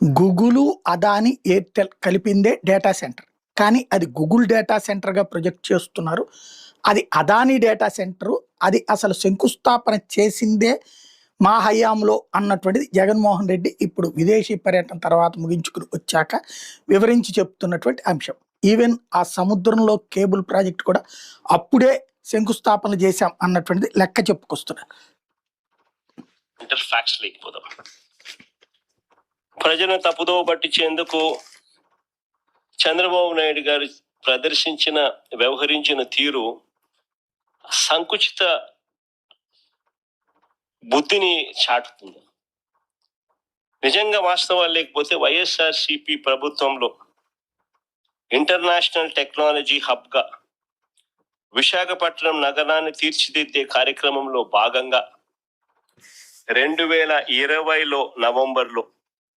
Google Adani Airtel కలిపిందే data centre కానీ అది గూగుల్ డేటా సెంటర్గా ప్రొజెక్ట్ చేస్తున్నారు. అది అదాని డేటా సెంటరు అది అసలు శంకుస్థాపన చేసిందే మా హయాంలో అన్నటువంటిది జగన్మోహన్ రెడ్డి ఇప్పుడు విదేశీ పర్యటన తర్వాత ముగించుకుని వచ్చాక వివరించి చెప్తున్నటువంటి అంశం. ఈవెన్ ఆ సముద్రంలో కేబుల్ ప్రాజెక్ట్ కూడా అప్పుడే శంకుస్థాపన చేశాం అన్నటువంటిది లెక్క చెప్పుకొస్తున్నారు. ఇంటర్ ఫ్యాక్ట్స్ లేకపోదాం ప్రజలను తప్పుదోవ పట్టించేందుకు చంద్రబాబు నాయుడు గారు ప్రదర్శించిన వ్యవహరించిన తీరు సంకుచిత బుద్ధిని చాటుతుంది. నిజంగా వాస్తవాలు లేకపోతే వైఎస్ఆర్సిపి ప్రభుత్వంలో ఇంటర్నేషనల్ టెక్నాలజీ హబ్గా విశాఖపట్నం నగరాన్ని తీర్చిదిద్దే కార్యక్రమంలో భాగంగా రెండు వేల ఇరవైలో నవంబర్లో